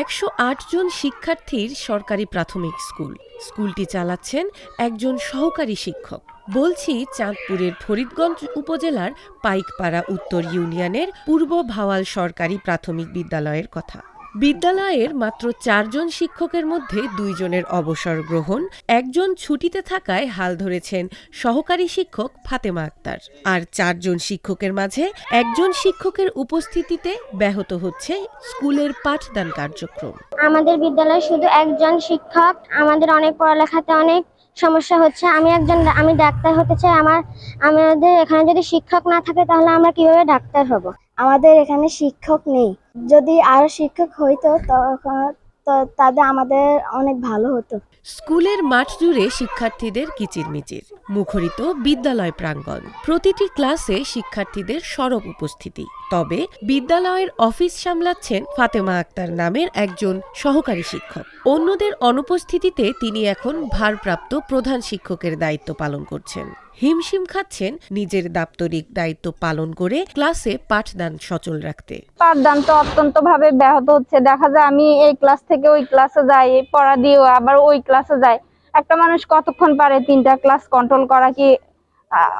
একশো জন শিক্ষার্থীর সরকারি প্রাথমিক স্কুল। স্কুলটি চালাচ্ছেন একজন সহকারী শিক্ষক। বলছি, চাঁদপুরের ফরিদগঞ্জ উপজেলার পাইকপাড়া উত্তর ইউনিয়নের পূর্ব ভাওয়াল সরকারি প্রাথমিক বিদ্যালয়ের কথা। বিদ্যালয়ের মাত্র চারজন শিক্ষকের মধ্যে দুইজনের অবসর গ্রহণ, একজন ছুটিতে থাকায় হাল ধরেছেন সহকারী শিক্ষক ফাতেমা আক্তার। আর চারজন শিক্ষকের মাঝে একজন শিক্ষকের উপস্থিতিতে ব্যাহত হচ্ছে স্কুলের পাঠদান কার্যক্রম। আমাদের বিদ্যালয়ে শুধু একজন শিক্ষক, আমাদের অনেক পড়ালেখাতে অনেক সমস্যা হচ্ছে। আমি একজন আমি ডাক্তার হতে চাই, আমার, আমাদের এখানে যদি শিক্ষক না থাকে তাহলে আমরা কীভাবে ডাক্তার হব? আমাদের এখানে শিক্ষক নেই। যদি আরও শিক্ষক হইতো, তখন তো- তবে আমাদের অনেক ভালো হতো। স্কুলের মাঠ জুড়ে শিক্ষার্থীদের কিচিরমিচির, মুখরিত বিদ্যালয় প্রাঙ্গণ। প্রতিটি ক্লাসে শিক্ষার্থীদের সরব উপস্থিতি। তবে বিদ্যালয়ের অফিস সামলাচ্ছেন ফাতেমা আক্তার নামের একজন সহকারী শিক্ষক। অন্যদের অনুপস্থিতিতে তিনি এখন ভারপ্রাপ্ত প্রধান শিক্ষকের দায়িত্ব পালন করছেন। হিমশিম খাচ্ছেন নিজের দাপ্তরিক দায়িত্ব পালন করে ক্লাসে পাঠদান সচল রাখতে। পাঠদান তো অত্যন্ত ভাবে ব্যাহত হচ্ছে। দেখা যায় আমি এই ক্লাস থেকে ওই ক্লাসে যাই এই পড়া দিয়েও আবার ওই ক্লাসে যাই। একটা মানুষ কতক্ষণ পারে তিনটা ক্লাস কন্ট্রোল করা কি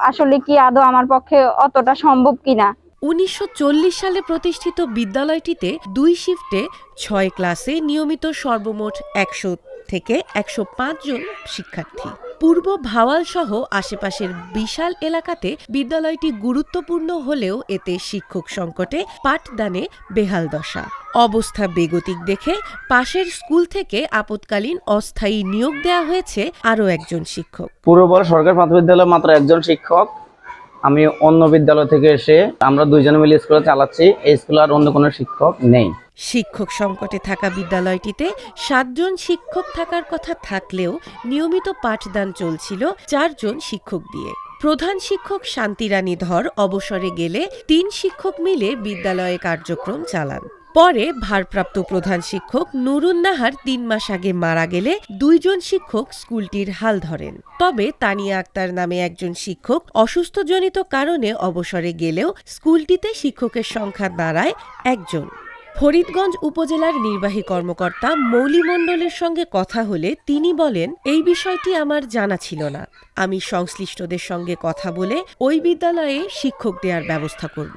আসলে কি আদৌ আমার পক্ষে অতটা সম্ভব কিনা? উনিশশো চল্লিশ সালে প্রতিষ্ঠিত বিদ্যালয়টিতে দুই শিফটে ছয় ক্লাসে নিয়মিত সর্বমোট একশো থেকে একশো পাঁচ জন শিক্ষার্থী। পূর্ব ভাওয়াল সহ আশেপাশের বিশাল এলাকাতে বিদ্যালয়টি গুরুত্বপূর্ণ হলেও এতে শিক্ষক সংকটে পাঠদানে বেহাল দশা। অবস্থা বেগতিক দেখে পাশের স্কুল থেকে আপতকালীন অস্থায়ী নিয়োগ দেওয়া হয়েছে আরও একজন শিক্ষক। পূর্ব সরকার প্রাথমিক বিদ্যালয়ে মাত্র একজন শিক্ষক। আমি অন্য বিদ্যালয় থেকে এসে আমরা দুইজনে মিলে স্কুলে চালাচ্ছি। এই স্কুলে আর অন্য কোনো শিক্ষক নেই। শিক্ষক সংকটে থাকা বিদ্যালয়টিতে সাতজন শিক্ষক থাকার কথা থাকলেও নিয়মিত পাঠদান চলছিল চারজন শিক্ষক দিয়ে। প্রধান শিক্ষক শান্তিরানী ধর অবসরে গেলে তিন শিক্ষক মিলে বিদ্যালয়ে কার্যক্রম চালান। পরে ভারপ্রাপ্ত প্রধান শিক্ষক নুরুন নাহার তিন মাস আগে মারা গেলে দুইজন শিক্ষক স্কুলটির হাল ধরেন। তবে তানিয়া আক্তার নামে একজন শিক্ষক অসুস্থজনিত কারণে অবসরে গেলেও স্কুলটিতে শিক্ষকের সংখ্যা দাঁড়ায় একজন। ফরিদগঞ্জ উপজেলার নির্বাহী কর্মকর্তা মৌলি মণ্ডলের সঙ্গে কথা হলে তিনি বলেন, এই বিষয়টি আমার জানা ছিল না। আমি সংশ্লিষ্টদের সঙ্গে কথা বলে ওই বিদ্যালয়ে শিক্ষক দেওয়ার ব্যবস্থা করব।